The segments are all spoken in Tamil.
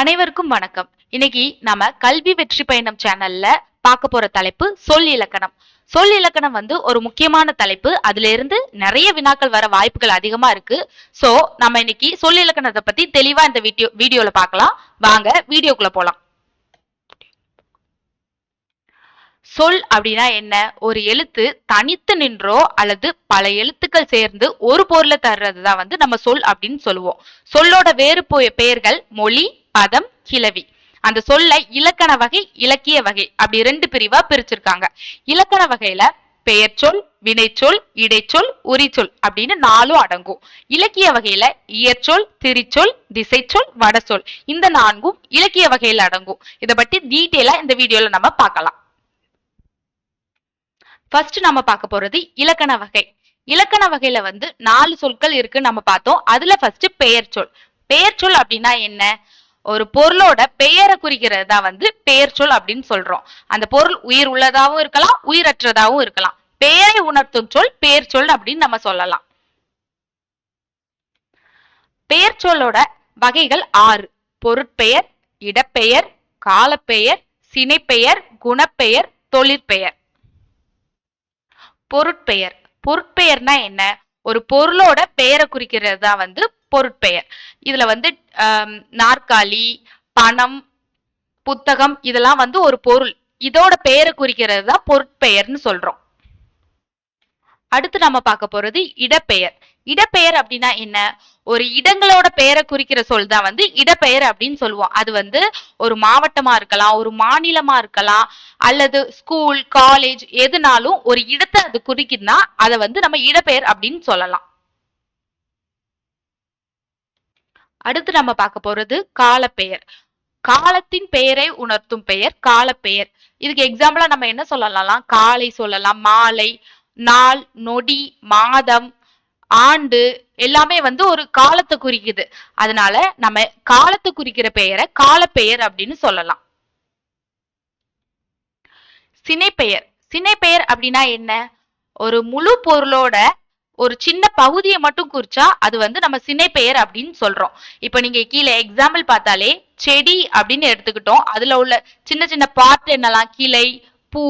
அனைவருக்கும் வணக்கம். இன்னைக்கு நாம கல்வி வெற்றி பயணம் சேனல்ல பார்க்க போற தலைப்பு சொல் இலக்கணம். சொல் இலக்கணம் வந்து ஒரு முக்கியமான தலைப்பு. அதுல இருந்து நிறைய வினாக்கள் வர வாய்ப்புகள் அதிகமா இருக்கு. சோ நம்ம இன்னைக்கு சொல் இலக்கணத்தை பத்தி தெளிவா இந்த வீடியோ வீடியோல பார்க்கலாம். வாங்க வீடியோக்குள்ள போலாம். சொல் அப்படின்னா என்ன? ஒரு எழுத்து தனித்து நின்றோ அல்லது பல எழுத்துக்கள் சேர்ந்து ஒரு பொருளை தர்றது தான் வந்து நம்ம சொல் அப்படின்னு சொல்லுவோம். சொல்லோட வேறு பொ- பெயர்கள் மொழி பதம் கிளவி அந்த சொல்ல இலக்கண வகை இலக்கிய வகை அப்படி ரெண்டு பிரிவா பிரிச்சிருக்காங்க. இலக்கண வகையில பெயர்ச்சொல் வினைச்சொல் இடைச்சொல் உரிச்சொல் அப்படின்னு நாலும் அடங்கும். இலக்கிய வகையில இயற்சொல் திரிச்சொல் திசைச்சொல் வடசொல் இந்த நான்கும் இலக்கிய வகையில அடங்கும். இதை பத்தி டீட்டெயிலா இந்த வீடியோல நம்ம பார்க்கலாம். ஃபர்ஸ்ட் நம்ம பார்க்க போறது இலக்கண வகை. இலக்கண வகையில வந்து நாலு சொற்கள் இருக்குன்னு நம்ம பார்த்தோம். அதுல ஃபர்ஸ்ட் பெயர் சொல். பெயர் சொல் அப்படின்னா என்ன? ஒரு பொருளோட பெயரை குறிக்கிறது தான் வந்து பெயர் சொல் அப்படின்னு சொல்றோம். அந்த பொருள் உயிர் உள்ளதாகவும் இருக்கலாம் உயிரற்றதாகவும் இருக்கலாம். பெயரை உணர்த்தும் சொல் பெயர் சொல் அப்படின்னு நம்ம சொல்லலாம். பெயர் சொல்லோட வகைகள் ஆறு. பொருட்பெயர் இடப்பெயர் காலப்பெயர் சினைப்பெயர் குணப்பெயர் தொழிற்பெயர். பொருட்பெயர். பொருட்பெயர்னா என்ன? ஒரு பொருளோட பெயரை குறிக்கிறது தான் வந்து பொருட்பெயர். இதுல வந்து நாற்காலி பணம் புத்தகம் இதெல்லாம் வந்து ஒரு பொருள். இதோட பெயரை குறிக்கிறது தான் பொருட்பெயர்னு சொல்றோம். அடுத்து நம்ம பார்க்க போறது இடப்பெயர். இடப்பெயர் அப்படின்னா என்ன? ஒரு இடங்களோட பெயரை குறிக்கிற சொல் தான் வந்து இடப்பெயர் அப்படின்னு சொல்லுவோம். அது வந்து ஒரு மாவட்டமா இருக்கலாம் ஒரு மாநிலமா இருக்கலாம் அல்லது ஸ்கூல் காலேஜ் எதுனாலும் ஒரு இடத்தை அது குறிக்குதுன்னா அதை வந்து நம்ம இடப்பெயர் அப்படின்னு சொல்லலாம். அடுத்து நம்ம பார்க்க போறது காலப்பெயர். காலத்தின் பெயரை உணர்த்தும் பெயர் காலப்பெயர். இதுக்கு எக்ஸாம்பிளா நம்ம என்ன சொல்லலாம்? காலை சொல்லலாம் மாலை நாள் நொடி மாதம் ஆண்டு எல்லாமே வந்து ஒரு காலத்தை குறிக்குது. அதனால நம்ம காலத்தை குறிக்கிற பெயரை காலப்பெயர் அப்படின்னு சொல்லலாம். சினைப்பெயர். சினைப்பெயர் அப்படின்னா என்ன? ஒரு முழு பொருளோட ஒரு சின்ன பகுதியை மட்டும் குறிச்சா அது வந்து நம்ம சினைப்பெயர் அப்படின்னு சொல்றோம். இப்ப நீங்க கீழே எக்ஸாம்பிள் பார்த்தாலே செடி அப்படின்னு எடுத்துக்கிட்டோம். அதுல உள்ள சின்ன சின்ன பார்ட் என்னலாம்? கிளை பூ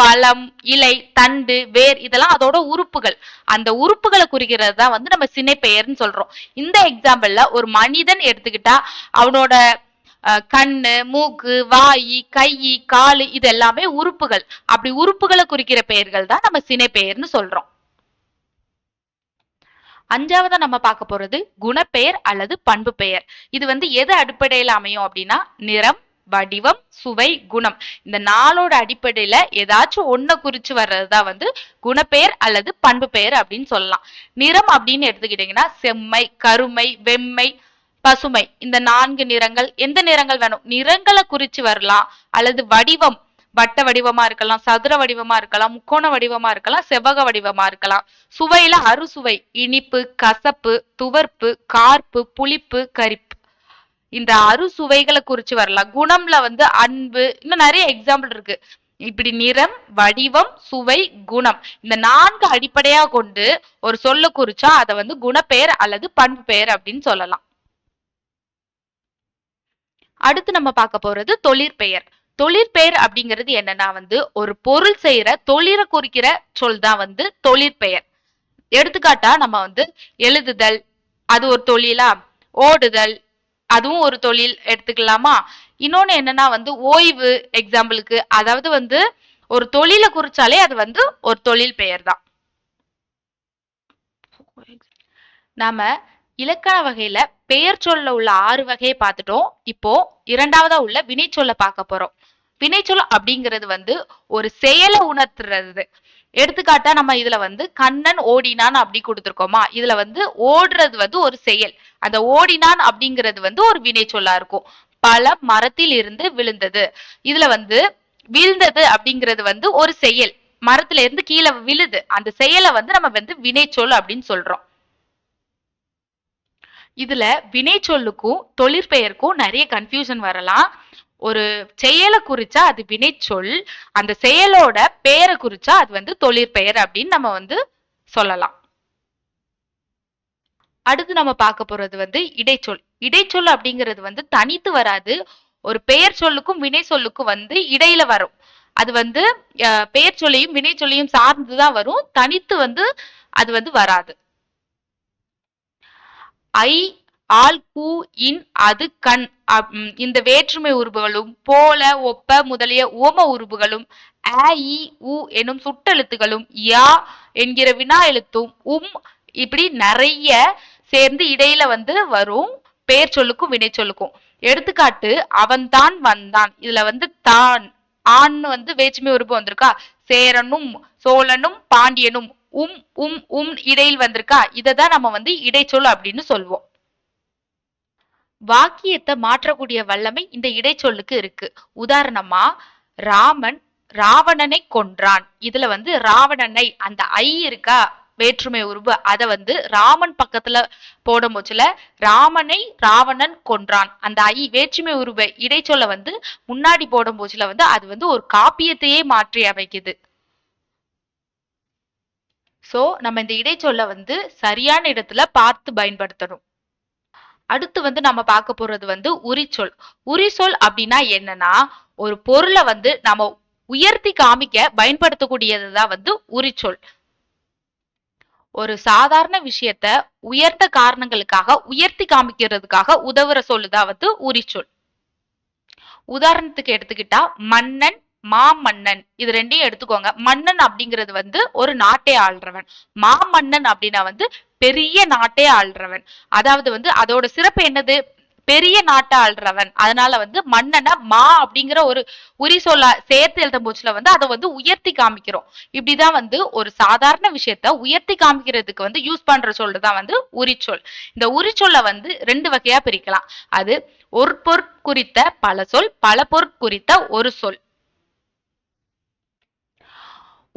பழம் இலை தண்டு வேர் இதெல்லாம் அதோட உறுப்புகள். அந்த உறுப்புகளை குறிக்கிறது தான் வந்து நம்ம சினைப்பெயர்னு சொல்றோம். இந்த எக்ஸாம்பிள்ல ஒரு மனிதன் எடுத்துக்கிட்டா அவனோட கண்ணு மூக்கு வாய் கை காலு இது எல்லாமே உறுப்புகள். அப்படி உறுப்புகளை குறிக்கிற பெயர்கள் தான் நம்ம சினைப்பெயர்னு சொல்றோம். அஞ்சாவதா நம்ம பார்க்க போறது குணப்பெயர் அல்லது பண்பு பெயர் இது வந்து எது அடிப்படையில அமையும் அப்படின்னா நிறம் வடிவம் சுவை குணம். இந்த நாளோட அடிப்படையில ஏதாச்சும் ஒன்ன குறிச்சு வர்றதுதான் வந்து குணப்பெயர் அல்லது பண்பு பெயர் அப்படின்னு சொல்லலாம். நிறம் அப்படின்னு எடுத்துக்கிட்டீங்கன்னா செம்மை கருமை வெம்மை பசுமை. இந்த நான்கு நிறங்கள் எந்த நிறங்கள் வேணும்? நிறங்களை குறிச்சு வரலாம். அல்லது வடிவம் வட்ட வடிவமா இருக்கலாம் சதுர வடிவமா இருக்கலாம் முக்கோண வடிவமா இருக்கலாம் செவ்வக வடிவமா இருக்கலாம். சுவையில அறுசுவை இனிப்பு கசப்பு துவர்ப்பு கார்ப்பு புளிப்பு கரிப்பு. இந்த அறுசுவைகளை குறிச்சு வரலாம். குணம்ல வந்து அன்பு இன்னும் நிறைய எக்ஸாம்பிள் இருக்கு. இப்படி நிறம் வடிவம் சுவை குணம். இந்த நான்கு அடிப்படையா கொண்டு ஒரு சொல்ல குறிச்சா அதை வந்து குணப்பெயர் அல்லது பண்பு பெயர் அப்படின்னு சொல்லலாம். அடுத்து நம்ம பார்க்க போறது தொழிற்பெயர். தொழிற்பெயர் அப்படிங்கிறது என்னன்னா வந்து ஒரு பொருள் செய்யற தொழிலை குறிக்கிற சொல் தான் வந்து தொழிற்பெயர் எடுத்துக்காட்டா நம்ம வந்து எழுதுதல் அது ஒரு தொழிலா? ஓடுதல் அதுவும் ஒரு தொழில் எடுத்துக்கலாமா? இன்னொன்னு என்னன்னா வந்து ஓய்வு எக்ஸாம்பிளுக்கு அதாவது வந்து ஒரு தொழிலை குறிச்சாலே அது வந்து ஒரு தொழில் பெயர் தான். நாம இலக்கண வகையில பெயர் சொல்ல உள்ள ஆறு வகையை பார்த்துட்டோம். இப்போ இரண்டாவதா உள்ள வினைச்சொல்ல பார்க்க போறோம். வினைச்சொல் அப்படிங்கிறது வந்து ஒரு செயலை உணர்த்துறது. எடுத்துக்காட்டா நம்ம இதுல வந்து கண்ணன் ஓடினான் அப்படி கொடுத்துருக்கோமா? இதுல வந்து ஓடுறது வந்து ஒரு செயல். அந்த ஓடினான் அப்படிங்கிறது வந்து ஒரு வினைச்சொல்லா இருக்கும். பல மரத்தில் இருந்து விழுந்தது. இதுல வந்து விழுந்தது அப்படிங்கிறது வந்து ஒரு செயல். மரத்துல இருந்து கீழே விழுது. அந்த செயலை வந்து நம்ம வந்து வினைச்சொல் அப்படின்னு சொல்றோம். இதுல வினைச்சொல்லுக்கும் தொழிற்பெயருக்கும் நிறைய கன்ஃபியூஷன் வரலாம். ஒரு செயலை குறிச்சா அது வினைச்சொல் அந்த செயலோட பெயரை குறிச்சா அது வந்து தொழிற்பெயர் அப்படின்னு நம்ம வந்து சொல்லலாம். அடுத்து நம்ம பார்க்க போறது வந்து இடைச்சொல். இடைச்சொல் அப்படிங்கிறது வந்து தனித்து வராது. ஒரு பெயர் சொல்லுக்கும் வினை சொல்லுக்கும் வந்து இடையில வரும். அது வந்து பெயர் சொல்லையும் வினை சொல்லையும் சார்ந்துதான் வரும். தனித்து வந்து அது வந்து வராது. ஐ ஆல் கூ இன் அது கண் இந்த வேற்றுமை உருபுகளும் போல ஒப்ப முதலிய உவம உருபுகளும் அ இ உ எனும் சுட்டெழுத்துகளும் யா என்கிற வினா எழுத்தும் உம் இப்படி நிறைய சேர்ந்து இடையில வந்து வரும் பெயர் சொல்லுக்கும் வினை சொல்லுக்கும். எடுத்துக்காட்டு அவன்தான் வந்தான். இதுல வந்து தான் ஆண் வந்து வேற்றுமை உருபு வந்திருக்கா? சேரனும் சோழனும் பாண்டியனும் உம் உம் உம் இடையில் வந்திருக்கா? இதை தான் நம்ம வந்து இடைச்சொல் அப்படின்னு சொல்வோம். வாக்கியத்தை மாற்றக்கூடிய வல்லமை இந்த இடைச்சொல்லுக்கு இருக்கு. உதாரணமா ராமன் ராவணனை கொன்றான். இதுல வந்து ராவணனை அந்த ஐ இருக்கா வேற்றுமை உருவு அதை வந்து ராமன் பக்கத்துல போடும் போச்சுல ராமனை ராவணன் கொன்றான். அந்த ஐ வேற்றுமை உருவ இடைச்சொல்ல வந்து முன்னாடி போடும் போச்சுல வந்து அது வந்து ஒரு காப்பியத்தையே மாற்றி அமைக்குது. சோ நம்ம இந்த இடைச்சொல்ல வந்து சரியான இடத்துல பார்த்து பயன்படுத்தணும். அடுத்து வந்து நம்ம பார்க்க போறது வந்து உரிச்சொல். உரிச்சொல் அப்படின்னா என்னன்னா ஒரு பொருளை வந்து நம்ம உயர்த்தி காமிக்க பயன்படுத்தக்கூடியது தான் வந்து உரிச்சொல். ஒரு சாதாரண விஷயத்த உயர்ந்த காரணங்களுக்காக உயர்த்தி காமிக்கிறதுக்காக உதவுற சொல்லுதான் வந்து உரிச்சொல். உதாரணத்துக்கு எடுத்துக்கிட்டா மன்னன் மாமன்னன் இது ரெண்டையும் எடுத்துக்கோங்க. மன்னன் அப்படிங்கிறது வந்து ஒரு நாட்டை ஆள்றவன். மாமன்னன் அப்படின்னா வந்து பெரிய நாட்டை ஆள்றவன். அதாவது வந்து அதோட சிறப்பு என்னது? பெரிய நாட்டை ஆள்றவன். அதனால வந்து மன்னனை மா அப்படிங்கிற ஒரு உரி சொல்ல சேர்த்து எழுதும் போச்சுல வந்து அதை வந்து உயர்த்தி காமிக்கிறோம். இப்படிதான் வந்து ஒரு சாதாரண விஷயத்த உயர்த்தி காமிக்கிறதுக்கு வந்து யூஸ் பண்ற தான் வந்து உரிச்சொல். இந்த உரிச்சொல்ல வந்து ரெண்டு வகையா பிரிக்கலாம். அது ஒரு பொருட் குறித்த பல சொல் பல பொருட் குறித்த ஒரு சொல்.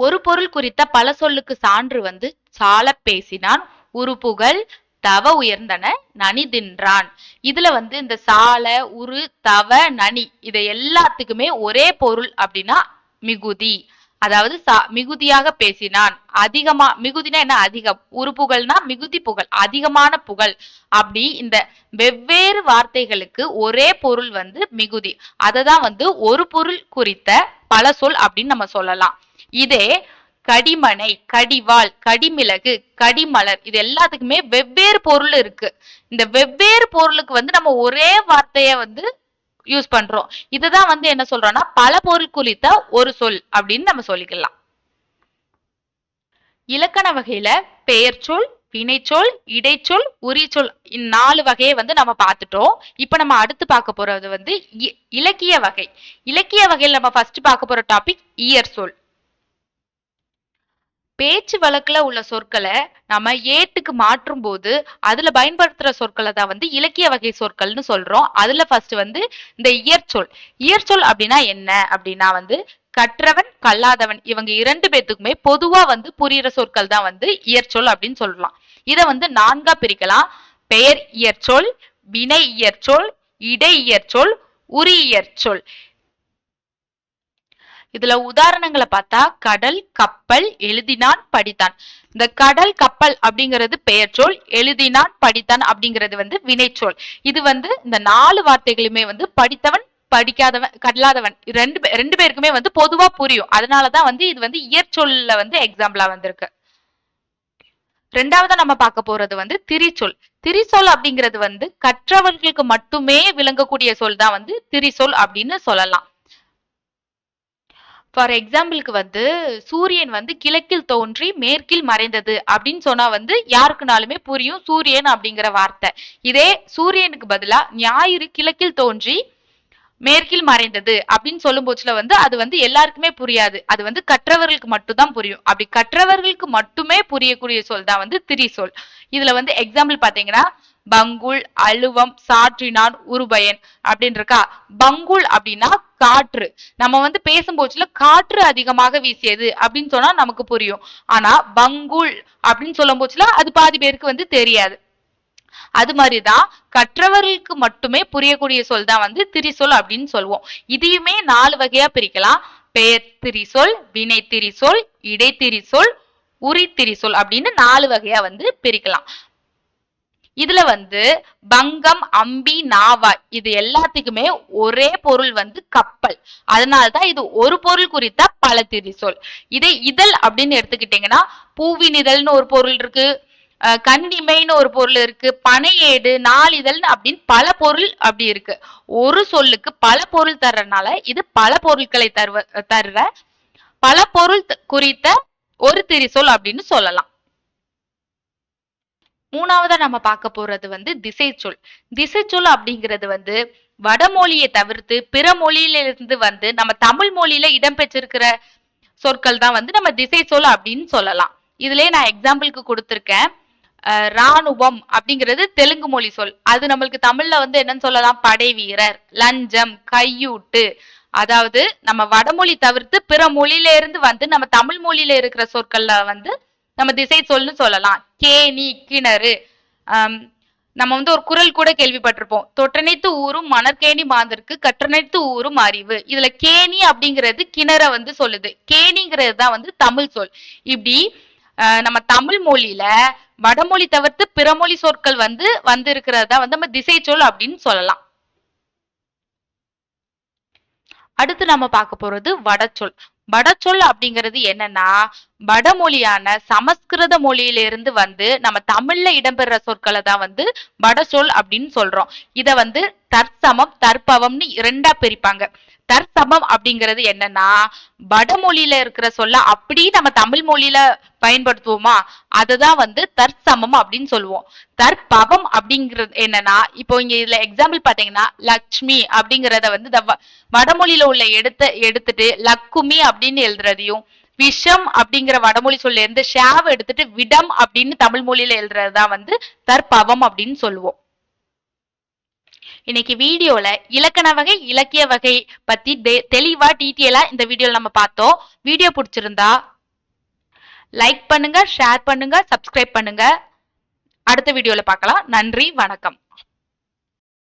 ஒரு பொருள் குறித்த பல சொல்லுக்கு சான்று வந்து சால பேசினான். உருப்புகள் தவ உயர்ந்தன நனி தின்றான். இதுல வந்து இந்த சால உரு தவ நனி இதை எல்லாத்துக்குமே ஒரே பொருள் அப்படின்னா மிகுதி. அதாவது சா- மிகுதியாக பேசினான். அதிகமா மிகுதினா என்ன? அதிகம். உறுப்புகள்னா மிகுதி புகழ் அதிகமான புகழ் அப்படி இந்த வெவ்வேறு வார்த்தைகளுக்கு ஒரே பொருள் வந்து மிகுதி. அததான் வந்து ஒரு பொருள் குறித்த பல சொல் அப்படின்னு நம்ம சொல்லலாம். இதே கடிமனை கடிவாள் கடிமிளகு கடிமலர் இது எல்லாத்துக்குமே வெவ்வேறு பொருள் இருக்கு. இந்த வெவ்வேறு பொருளுக்கு வந்து நம்ம ஒரே வார்த்தைய வந்து யூஸ் பண்றோம். இதுதான் வந்து என்ன சொல்றோம்னா பல பொருள் குறித்த ஒரு சொல் அப்படின்னு நம்ம சொல்லிக்கலாம். இலக்கண வகையில பெயர்ச்சொல் வினைச்சொல் இடைச்சொல் உரிச்சொல் இந்நாலு வகையை வந்து நம்ம பார்த்துட்டோம். இப்ப நம்ம அடுத்து பார்க்க போறது வந்து இ- இலக்கிய வகை. இலக்கிய வகையில் நம்ம ஃபர்ஸ்ட் பார்க்க போற டாபிக் இயர் சொல். பேச்சு வழக்குல உள்ள சொற்களை நம்ம ஏட்டுக்கு மாற்றும் போது அதுல பயன்படுத்துற சொற்களை தான் வந்து இலக்கிய வகை சொற்கள்னு சொல்றோம். அதுல ஃபர்ஸ்ட் வந்து இந்த இயற்சொல். இயற்சொல் அப்படின்னா என்ன? அப்படின்னா வந்து கற்றவன் கல்லாதவன் இவங்க இரண்டு பேத்துக்குமே பொதுவா வந்து புரியிற சொற்கள் தான் வந்து இயற்சொல் அப்படின்னு சொல்லலாம். இதை வந்து நான்கா பிரிக்கலாம். பெயர் இயற்சொல் வினை இயற்சொல் இடை இயற்சொல் உரி இயற்சொல். இதுல உதாரணங்களை பார்த்தா கடல் கப்பல் எழுதினான் படித்தான். இந்த கடல் கப்பல் அப்படிங்கிறது பெயர்ச்சொல் எழுதினான் படித்தான் அப்படிங்கிறது வந்து வினைச்சொல். இது வந்து இந்த நாலு வார்த்தைகளுமே வந்து படித்தவன் படிக்காதவன் கடலாதவன் ரெண்டு ரெண்டு பேருக்குமே வந்து பொதுவா புரியும். அதனாலதான் வந்து இது வந்து இயற்சொல்ல வந்து எக்ஸாம்பிளா வந்திருக்கு. ரெண்டாவதா நம்ம பார்க்க போறது வந்து திரிச்சொல். திரிசொல் அப்படிங்கிறது வந்து கற்றவர்களுக்கு மட்டுமே விளங்கக்கூடிய சொல் தான் வந்து திரிசொல் அப்படின்னு சொல்லலாம். ஃபார் எக்ஸாம்பிளுக்கு வந்து சூரியன் வந்து கிழக்கில் தோன்றி மேற்கில் மறைந்தது அப்படின்னு சொன்னா வந்து யாருக்குனாலுமே புரியும். சூரியன் அப்படிங்கிற வார்த்தை. இதே சூரியனுக்கு பதிலா ஞாயிறு கிழக்கில் தோன்றி மேற்கில் மறைந்தது அப்படின்னு சொல்லும் போச்சுல வந்து அது வந்து எல்லாருக்குமே புரியாது. அது வந்து கற்றவர்களுக்கு மட்டும்தான் புரியும். அப்படி கற்றவர்களுக்கு மட்டுமே புரியக்கூடிய சொல் தான் வந்து திரிசொல். இதுல வந்து எக்ஸாம்பிள் பாத்தீங்கன்னா பங்குல் அழுவம் சாற்றினான் உருபயன் அப்படின்னு இருக்கா பங்குல் அப்படின்னா காற்று. நம்ம வந்து பேசும்போதுல காற்று அதிகமாக வீசியது அப்படின்னு சொன்னா நமக்கு புரியும். ஆனா பங்குல் அப்படின்னு சொல்லும் போச்சுல அது பாதி பேருக்கு வந்து தெரியாது. அது மாதிரிதான் கற்றவர்களுக்கு மட்டுமே புரியக்கூடிய சொல் தான் வந்து திரிசொல் அப்படின்னு சொல்லுவோம் இதையுமே நாலு வகையா பிரிக்கலாம். பெயர் திரிசொல் வினை திரிசொல் இடை திரிசொல் அப்படின்னு நாலு வகையா வந்து பிரிக்கலாம். இதுல வந்து பங்கம் அம்பி நாவா இது எல்லாத்துக்குமே ஒரே பொருள் வந்து கப்பல். அதனாலதான் இது ஒரு பொருள் குறித்த பல திரிசொல். இதே இதழ் அப்படின்னு எடுத்துக்கிட்டீங்கன்னா பூவினிதழ்னு ஒரு பொருள் இருக்கு கன்னிமைன்னு ஒரு பொருள் இருக்கு பனையேடு நாளிதழ்னு அப்படின்னு பல பொருள் அப்படி இருக்கு. ஒரு சொல்லுக்கு பல பொருள் தர்றதுனால இது பல பொருட்களை தருவ தருற பல பொருள் த- குறித்த ஒரு திரிசொல் அப்படின்னு சொல்லலாம். மூணாவதா நம்ம பார்க்க போறது வந்து திசைச்சொல். திசைச்சொல் அப்படிங்கிறது வந்து வடமொழியை தவிர்த்து பிற மொழியிலிருந்து வந்து நம்ம தமிழ் மொழியில இடம்பெற்றிருக்கிற சொற்கள் தான் வந்து நம்ம திசைச்சொல் அப்படின்னு சொல்லலாம். இதுலயே நான் எக்ஸாம்பிளுக்கு கொடுத்துருக்கேன். ராணுவம் அப்படிங்கிறது தெலுங்கு மொழி சொல். அது நம்மளுக்கு தமிழ்ல வந்து என்னன்னு சொல்லலாம்? படை வீரர் லஞ்சம் கையூட்டு. அதாவது நம்ம வடமொழி தவிர்த்து பிற மொழியில இருந்து வந்து நம்ம தமிழ் மொழியில இருக்கிற சொற்கள்ல வந்து நம்ம திசை சொல்னு சொல்லலாம். கேணி கிணறு நம்ம வந்து ஒரு குறள் கூட கேள்விப்பட்டிருப்போம். தொட்டனைத்து ஊரும் மணற்கேணி மாந்தருக்கு கற்றனைத்து ஊரும் அறிவு. இதுல கேணி அப்படிங்கிறது கிணற வந்து சொல்லுது. கேணிங்கிறது தான் வந்து தமிழ் சொல். இப்படி நம்ம தமிழ் மொழியில வடமொழி தவிர்த்து பிறமொழி சொற்கள் வந்து வந்து இருக்கிறதா வந்து நம்ம திசை சொல் அப்படின்னு சொல்லலாம். அடுத்து நம்ம பார்க்க போறது வடச்சொல். வடச்சொல் அப்படிங்கிறது என்னன்னா வடமொழியான சமஸ்கிருத மொழியிலிருந்து வந்து நம்ம தமிழ்ல இடம்பெற சொற்களை தான் வந்து வடசொல் அப்படின்னு சொல்றோம். இத வந்து தற்சமம் தற்பவம்னு இரண்டா பிரிப்பாங்க. தற்சமம் அப்படிங்கிறது என்னன்னா வடமொழியில இருக்கிற சொல்ல அப்படி நம்ம தமிழ் மொழியில பயன்படுத்துவோமா? அதுதான் வந்து தற்சமம் அப்படின்னு சொல்லுவோம். தற்பவம் அப்படிங்கிறது என்னன்னா இப்போ இங்க இதுல எக்ஸாம்பிள் பாத்தீங்கன்னா லக்ஷ்மி அப்படிங்கிறத வந்து வ- வடமொழியில உள்ள எடுத்த எடுத்துட்டு லக்குமி அப்படின்னு எழுதுறதையும் விஷம் அப்படிங்கிற வடமொழி சொல்ல இருந்து ஷாவ் எடுத்துட்டு விடம் அப்படின்னு தமிழ் மொழியில எழுதுறதுதான் வந்து தற்பவம் அப்படின்னு சொல்லுவோம். இன்னைக்கு வீடியோல இலக்கண வகை இலக்கிய வகை பத்தி தெ- தெளிவா டீட்டெயிலா இந்த வீடியோல நம்ம பார்த்தோம். வீடியோ பிடிச்சிருந்தா லைக் பண்ணுங்க ஷேர் பண்ணுங்க சப்ஸ்கிரைப் பண்ணுங்க. அடுத்த வீடியோல பார்க்கலாம். நன்றி வணக்கம்.